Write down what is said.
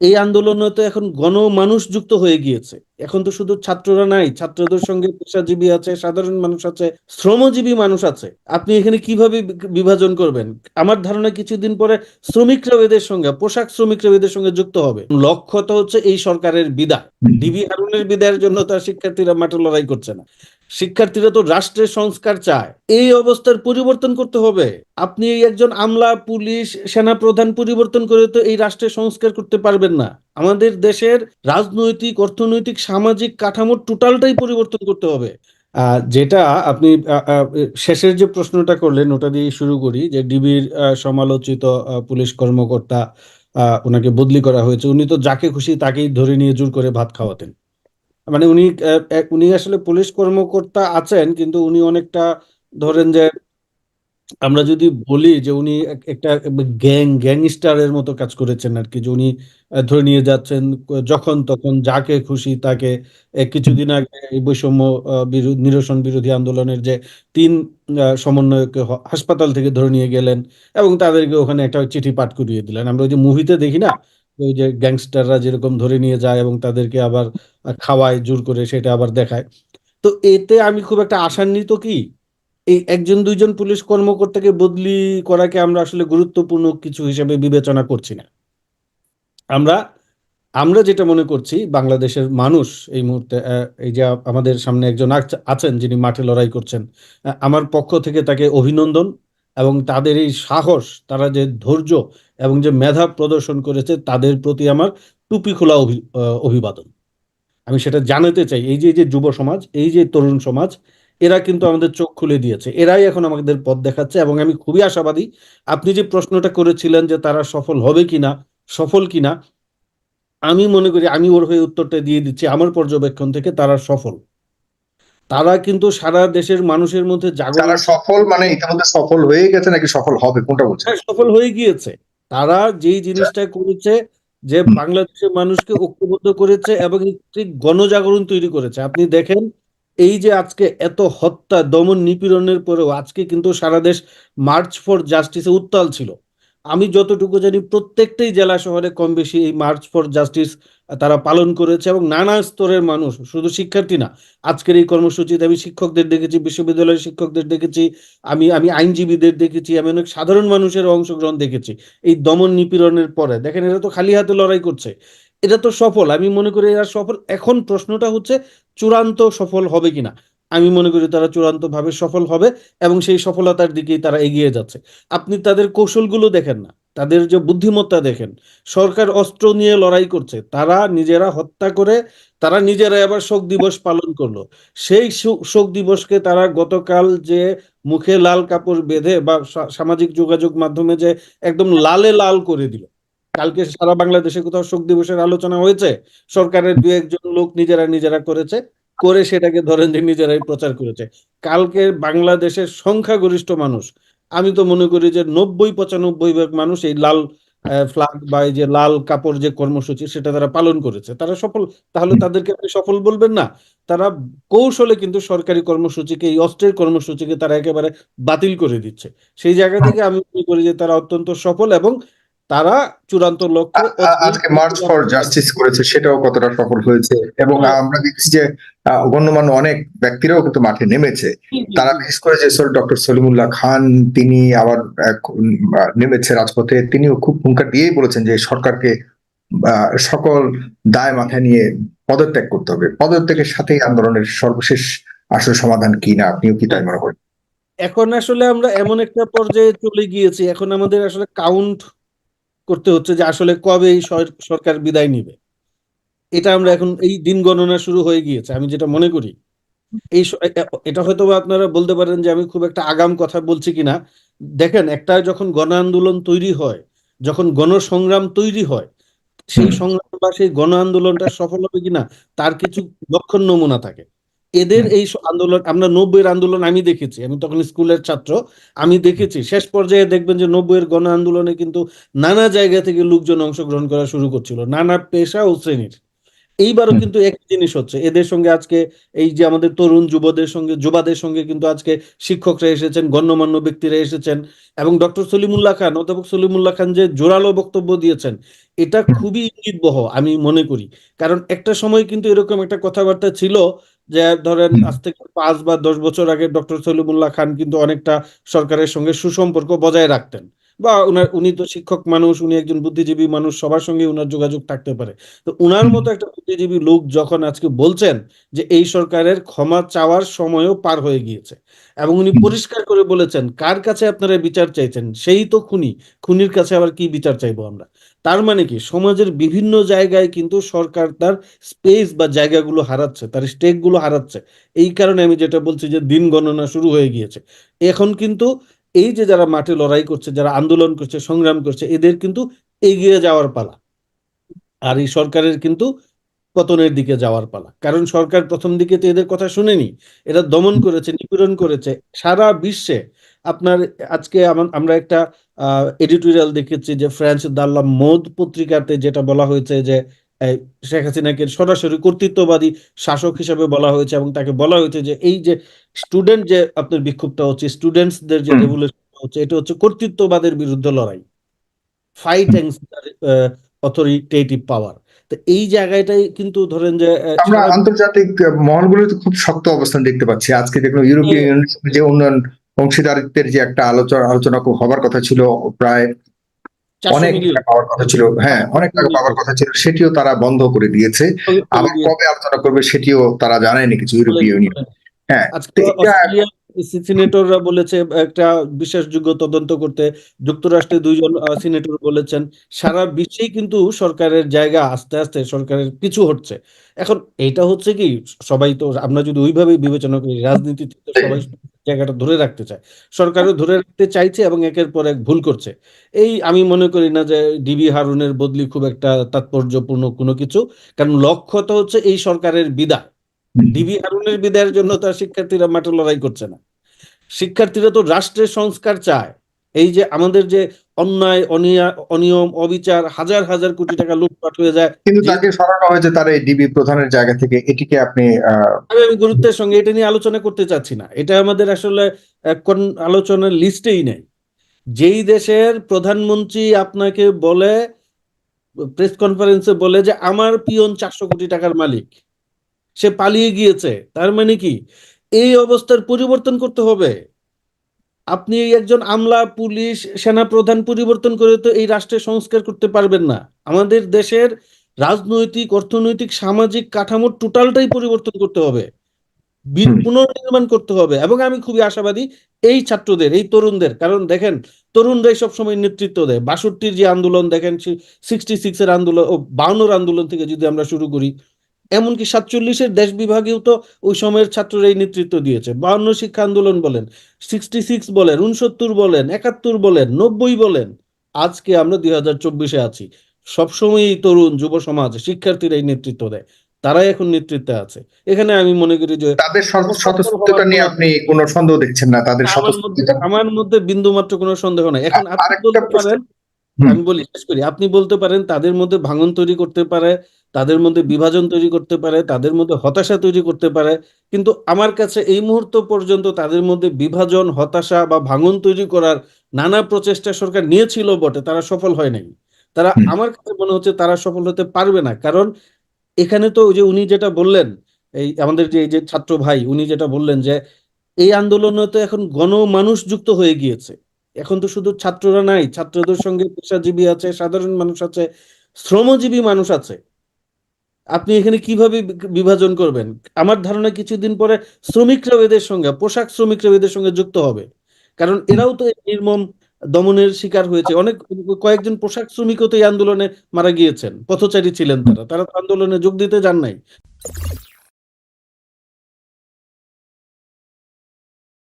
এই আন্দোলনে তো এখন গণমানুষ যুক্ত হয়ে গিয়েছে। এখন তো শুধু ছাত্ররা নাই ছাত্রদের সঙ্গে পেশাজীবী আছে সাধারণ মানুষ আছে শ্রমজীবী মানুষ আছে। আপনি এখানে কীভাবে বিভাজন করবেন? আমার ধারণা কিছুদিন পরে শ্রমিকরাও এদের সঙ্গে পোশাক শ্রমিকরাও এদের সঙ্গে যুক্ত হবে। লক্ষ্য তো হচ্ছে এই সরকারের বিদায় ডিবি হারুনের বিদায়ের জন্য তার শিক্ষার্থীরা মাঠে লড়াই করছে না। শিক্ষার্থীরা তো রাষ্ট্রের সংস্কার চায়। এই অবস্থার পরিবর্তন করতে হবে। আপনি একজন আমলা, পুলিশ সেনা প্রধান পরিবর্তন করে তো এই রাষ্ট্রের সংস্কার করতে পারবেন না। আমাদের দেশের রাজনৈতিক, অর্থনৈতিক, সামাজিক কাঠামো টোটালটাই পরিবর্তন করতে হবে। যেটা আপনি শেষের যে প্রশ্নটা করলেন, ওটা দিয়ে শুরু করি যে ডিবির সমালোচিত পুলিশ কর্মকর্তা ওনাকে বদলি করা হয়েছে। উনি তো যাকে খুশি তাকেই ধরে নিয়ে জোর করে ভাত খাওয়াতেন। মানে উনি উনি আসলে পুলিশ কর্মকর্তা আছেন কিন্তু উনি অনেকটা ধরেন যে আমরা যদি বলি যে উনি একটা গ্যাং গ্যাংস্টারের মতো কাজ করেছেন আর কি যে উনি ধরে নিয়ে যাচ্ছেন যখন তখন যাকে খুশি তাকে কিছুদিন আগে এই বৈষম্য নিরসন বিরোধী আন্দোলনের যে তিন আহ, সমন্বয়ককে হাসপাতাল থেকে ধরে নিয়ে গেলেন এবং তাদেরকে ওখানে একটা চিঠি পাঠ করিয়ে দিলেন। আমরা ওই যে মুভিতে দেখি না ওই যে গ্যাংস্টাররা যেরকম ধরে নিয়ে যায় এবং তাদেরকে আবার খাওয়ায়, জোর করে সেটা আবার দেখায়। তো এতে আমি খুব একটা আশান্বিত কি? এই একজন, দুইজন পুলিশ কর্মকর্তাকে বদলি করাকে আমরা আসলে গুরুত্বপূর্ণ কিছু হিসেবে বিবেচনা করছি না। আমরা আমরা যেটা মনে করছি, বাংলাদেশের মানুষ এই মুহূর্তে এই যে আমাদের সামনে একজন আছেন যিনি মাঠে লড়াই করছেন আমার পক্ষ থেকে তাকে অভিনন্দন। এবং তাদের এই সাহস, তারা যে ধৈর্য এবং যে মেধা প্রদর্শন করেছে, তাদের প্রতি আমার টুপি খোলা অভি- অভিবাদন। আমি সেটা জানাতে চাই। এই যে যে যুব সমাজ, এই যে তরুণ সমাজ, এরা কিন্তু আমাদের চোখ খুলে দিয়েছে। এরাই এখন আমাদের পথ দেখাচ্ছে এবং আমি খুবই আশাবাদী, আপনি যে প্রশ্নটা করেছিলেন যে তারা সফল হবে কিনা, সফল কিনা, আমি মনে করি, আমি ওর হয়ে উত্তরটা দিয়ে দিচ্ছি। আমার পর্যবেক্ষণ থেকে তারা সফল। তারা কিন্তু সারা দেশের মানুষের মধ্যে যারা সফল মানে ইতিমধ্যে সফল হয়ে গেছে নাকি সফল হবে? কোনটা বলছেন? হ্যাঁ, সফল হয়ে গিয়েছে। তারা যেই জিনিসটা করেছে যে বাংলাদেশের মানুষকে ঐক্যবদ্ধ করেছে এবং একটি গণজাগরণ তৈরি করেছে। আপনি দেখেন এই যে আজকে এত হত্যা দমন নিপীড়নের পরেও আজকে কিন্তু সারা দেশ মার্চ ফর জাস্টিসে উত্তাল ছিল। আমি যতটুকু জানি প্রত্যেকটাই জেলা শহরে কম বেশি এই মার্চ ফর জাস্টিস তারা পালন করেছে এবং নানা স্তরের মানুষ, শুধু শিক্ষার্থী না, আজকের এই কর্মসূচিতে আমি শিক্ষকদের দেখেছি, বিশ্ববিদ্যালয়ের শিক্ষকদের দেখেছি, আমি আমি আইনজীবীদের দেখেছি, আমি অনেক সাধারণ মানুষের অংশগ্রহণ দেখেছি, এই দমন নিপীড়নের পরে। দেখেন, এরা তো খালি হাতে লড়াই করছে। এটা তো সফল, আমি মনে করি এরা সফল। এখন প্রশ্নটা হচ্ছে, চূড়ান্ত সফল হবে কিনা? আমি মনে করি তারা চূড়ান্তভাবে সফল হবে এবং সেই সফলতার দিকেই তারা এগিয়ে যাচ্ছে। আপনি তাদের কৌশলগুলো দেখেন না, তাদের যে বুদ্ধিমত্তা দেখেন, সরকার অস্ত্র নিয়ে লড়াই করছে, তারা নিজেরা হত্যা করে, তারা নিজেরাই আবার শোক দিবস পালন করল। সেই শোক দিবসকে তারা গতকাল যে মুখে লাল কাপড় বেঁধে বা সামাজিক যোগাযোগ মাধ্যমে যে একদম লালে লাল করে দিল, কালকে সারা বাংলাদেশে কোথাও শোক দিবসের আলোচনা হয়েছে? সরকারের দু একজন লোক নিজেরা নিজেরা করেছে। করে সেটাকে ধরেন যে নিজেরাই প্রচার করেছে। কালকে বাংলাদেশের সংখ্যাগরিষ্ঠ মানুষ, আমি তো মনে করি যে নব্বই পঁচানব্বই ভাগ মানুষ এই লাল ফ্ল্যাগ বা এই যে লাল কাপড় যে কর্মসূচি সেটা তারা পালন করেছে। তারা সফল, তাহলে তাদেরকে আপনি সফল বলবেন না। তারা কৌশলে কিন্তু সরকারি কর্মসূচিকে, এই অস্ত্রের কর্মসূচিকে তারা একেবারে বাতিল করে দিচ্ছে। সেই জায়গা থেকে আমি মনে করি যে তারা অত্যন্ত সফল এবং তারা চূড়ান্ত লক্ষ্যে আজকে মার্চ ফর জাস্টিস করেছে সেটাও কতটা সফল হয়েছে এবং আমরা দেখছি যে গণ্যমান্য অনেক ব্যক্তিরাও কিন্তু মাঠে নেমেছে। তারা বিশেষ করে যে ডক্টর সলিমুল্লাহ খান তিনি আবার নেমেছে রাজপথে তিনিও খুব হুঙ্কার দিয়েই বলেছেন যে সরকারকে সকল দায় মাথায় নিয়ে পদত্যাগ করতে হবে। পদত্যাগের সাথেই আন্দোলনের সর্বশেষ আসল সমাধান কি না আপনিও কি তাই মনে করেন? এখন আসলে আমরা এমন একটা পর্যায়ে চলে গিয়েছি এখন আমাদের আসলে কাউন্ট করতে হচ্ছে যে আসলে কবে এই সরকার বিদায় নিবে। এটা আমরা এখন এই দিন গণনা শুরু হয়ে গিয়েছে আমি যেটা মনে করি। এই এটা হয়তো বা আপনারা বলতে পারেন যে আমি খুব একটা আগাম কথা বলছি কিনা। দেখেন একটা যখন গণ আন্দোলন তৈরি হয় যখন গণসংগ্রাম তৈরি হয় সেই সংগ্রাম বা সেই গণ আন্দোলনটা সফল হবে কিনা তার কিছু লক্ষণ নমুনা থাকে। এদের এই আন্দোলন আমরা নব্বইয়ের আন্দোলন আমি দেখেছি আমি তখন স্কুলের ছাত্র আমি দেখেছি। শেষ পর্যায়ে দেখবেন যে নব্বইয়ের গণ আন্দোলনে কিন্তু নানা জায়গা থেকে লোকজন অংশগ্রহণ করা শুরু করছিল নানা পেশা ও শ্রেণির। এইবারও কিন্তু একই জিনিস হচ্ছে। এদের সঙ্গে আজকে এই যে আমাদের তরুণ যুবদের সঙ্গে যুবাদের সঙ্গে কিন্তু আজকে শিক্ষকরা এসেছেন গণ্যমান্য ব্যক্তিরা এসেছেন এবং ডক্টর সলিমুল্লাহ খান অধ্যাপক সলিমুল্লাহ খান যে জোরালো বক্তব্য দিয়েছেন এটা। খুবই ইঙ্গিতবহ আমি মনে করি। কারণ একটা সময় কিন্তু এরকম একটা কথাবার্তা ছিল যে ধরেন আজ থেকে পাঁচ বা দশ বছর আগে ডক্টর সলিমুল্লাহ খান কিন্তু অনেকটা সরকারের সঙ্গে সুসম্পর্ক বজায় রাখতেন। বা উনার উনি তো শিক্ষক মানুষ উনি একজন বুদ্ধিজীবী মানুষ সবার সঙ্গে উনার যোগাযোগ থাকতে পারে। তো উনার মতো একটা বুদ্ধিজীবী লোক যখন আজকে বলছেন যে এই সরকারের ক্ষমা চাওয়ার সময়ও পার হয়ে গিয়েছে এবং উনি পরিষ্কার করে বলেছেন কার কাছে আপনারা বিচার চাইছেন? সেই তো খুনি। খুনির কাছে আবার কি বিচার চাইব আমরা? তার মানে কি সমাজের বিভিন্ন জায়গায় কিন্তু সরকার তার স্পেস বা জায়গাগুলো হারাচ্ছে তার স্টেকগুলো হারাচ্ছে। এই কারণে আমি যেটা বলছি যে দিন গণনা শুরু হয়ে গিয়েছে। এখন কিন্তু এই যে যারা মাঠে লড়াই করছে, যারা আন্দোলন করছে, সংগ্রাম করছে, এদের কিন্তু এগিয়ে যাওয়ার পালা। আর এই সরকারের কিন্তু পতনের দিকে যাওয়ার পালা। কারণ সরকার প্রথম দিকে তো এদের কথা শুনেনি। এরা দমন করেছে, নিপীড়ন করেছে। সারা বিশ্বে আপনার আজকে আমা- আমরা একটা এডিটোরিয়াল দেখেছি যে ফ্রান্স দাল্লা মোদ পত্রিকাতে যেটা বলা হয়েছে যে শেখ হাসিনাকে সরাসরি কর্তৃত্ববাদী শাসক হিসেবে বলা হয়েছে এবং তাকে বলা হয়েছে যে এই যে স্টুডেন্ট যে আপনার বিক্ষোভটা হচ্ছে স্টুডেন্টসদের যে। রেভুলেশন হচ্ছে এটা হচ্ছে কর্তৃত্ববাদের বিরুদ্ধে লড়াই। ফাইট অথরিটেটিভ পাওয়ার তো এই জায়গাটাই কিন্তু ধরেন যে আমরা আন্তর্জাতিক মহলগুলোতে খুব শক্ত অবস্থান দেখতে পাচ্ছি। আজকে দেখুন ইউরোপীয় ইউনিয়নের সঙ্গে যে উন্নয়ন অংশীদারিত্বের যে একটা আলোচনা আলোচনা হবার কথা ছিল। প্রায় অনেক টাকা পাওয়ার কথা ছিল হ্যাঁ অনেক টাকা পাওয়ার কথা ছিল সেটিও তারা বন্ধ করে দিয়েছে। আবার কবে আলোচনা করবে সেটিও তারা জানেনি কিছু ইউরোপীয় ইউনিয়ন হ্যাঁ অস্ট্রেলিয়ার সিনেটররা বলেছে একটা বিশ্বাসযোগ্য তদন্ত করতে যুক্তরাষ্ট্রের দুইজন সিনেটর বলেছেন সারা বিশ্বেই কিন্তু সরকারের জায়গা আস্তে আস্তে সরকারের পিছু হচ্ছে। এখন এটা হচ্ছে কি সবাই তো আমরা যদি ওইভাবেই বিবেচনা করি রাজনীতিতে সবাই জায়গাটা ধরে রাখতে চায়। সরকারও ধরে রাখতে চাইছে এবং একের পর এক ভুল করছে। এই আমি মনে করি না যে ডিবি হারুনের বদলি খুব একটা তাৎপর্যপূর্ণ কোনো কিছু। কারণ লক্ষ্য তো হচ্ছে এই সরকারের বিদা ডিবি হারুনের বিদায়ের জন্য তার শিক্ষার্থীরা মাঠে লড়াই করছে না। শিক্ষার্থীরা তো রাষ্ট্রের সংস্কার চায়। এই যে আমাদের যে অন্যায় অনিয়া অনিয়ম অবিচার হাজার হাজার কোটি টাকা লুটপাট হয়ে যায় কিন্তু তাকে সরানো হয়েছে তার এই ডিবি প্রধানের জায়গা থেকে। এটিকে আপনি আমি আমি গুরুত্বের সঙ্গে এটা নিয়ে আলোচনা করতে চাচ্ছি না। এটা আমাদের আসলে কোন আলোচনার লিস্টেই নেই। যেই দেশের প্রধানমন্ত্রী আপনাকে বলে প্রেস কনফারেন্সে বলে যে আমার পিয়ন চারশো কোটি টাকার মালিক সে পালিয়ে গিয়েছে। তার মানে কি? এই অবস্থার পরিবর্তন করতে হবে। আপনি একজন আমলা পুলিশ সেনা প্রধান পরিবর্তন করে তো এই রাষ্ট্রের সংস্কার করতে পারবেন না। আমাদের দেশের রাজনৈতিক অর্থনৈতিক সামাজিক কাঠামোর টোটালটাই পরিবর্তন করতে হবে। পুনর্নির্মাণ করতে হবে এবং আমি খুবই আশাবাদী এই ছাত্রদের এই তরুণদের কারণ দেখেন তরুণরাই সবসময় নেতৃত্ব দেয়। বাষট্টির যে আন্দোলন দেখেন সিক্সটি সিক্স এর আন্দোলন ও বাউন্নর আন্দোলন থেকে যদি আমরা শুরু করি এমনকি সাতচল্লিশের দেশ বিভাগেও তো ওই সময়ের ছাত্ররাই নেতৃত্ব দিয়েছে। বাউন্ন শিক্ষা আন্দোলন বলেন সিক্সটি সিক্স বলেন উনসত্তর বলেন একাত্তর বলেন নব্বই বলেন আজকে আমরা দুই হাজার চব্বিশে আছি। সবসময়ই তরুণ যুব সমাজ শিক্ষার্থীরাই নেতৃত্ব দেয় তারাই এখন নেতৃত্বে আছে। এখানে আমি মনে করি যে তাদের স্বত- স্বতঃস্ফূর্ততা নিয়ে আপনি কোনো সন্দেহ দেখছেন না তাদের আমার মধ্যে স্বতঃস্ফূর্ততা আমার মধ্যে বিন্দু মাত্র কোনো সন্দেহ নাই। এখন আপনি বলতে পারেন। আমি বলি শেষ করি। আপনি বলতে পারেন তাদের মধ্যে ভাঙন তৈরি করতে পারে তাদের মধ্যে বিভাজন তৈরি করতে পারে তাদের মধ্যে হতাশা তৈরি করতে পারে। কিন্তু আমার কাছে এই মুহূর্ত পর্যন্ত তাদের মধ্যে বিভাজন হতাশা বা ভাঙন তৈরি করার নানা প্রচেষ্টা সরকার নিয়েছিল বটে তারা সফল হয় নাই। তারা আমার কাছে মনে হচ্ছে তারা সফল হতে পারবে না। কারণ এখানে তো ওই যে উনি যেটা বললেন এই আমাদের যে এই যে ছাত্র ভাই উনি যেটা বললেন যে এই আন্দোলনে তো এখন গণমানুষ যুক্ত হয়ে গিয়েছে। এখন তো শুধু ছাত্ররা নাই, ছাত্রদের সঙ্গে পেশাজীবী আছে, সাধারণ মানুষ আছে, শ্রমজীবী মানুষ আছে। আপনি এখানে কীভাবে বিভাজন করবেন? আমার ধারণা কিছুদিন পরে শ্রমিকরাও এদের সঙ্গে, পোশাক শ্রমিকরাও এদের সঙ্গে যুক্ত হবে। কারণ এরাও তো নির্মম দমনের শিকার হয়েছে। অনেক, কয়েকজন পোশাক শ্রমিকও তো এই আন্দোলনে মারা গিয়েছেন। পথচারী ছিলেন তারা। তারা তো আন্দোলনে যোগ দিতে যান নাই।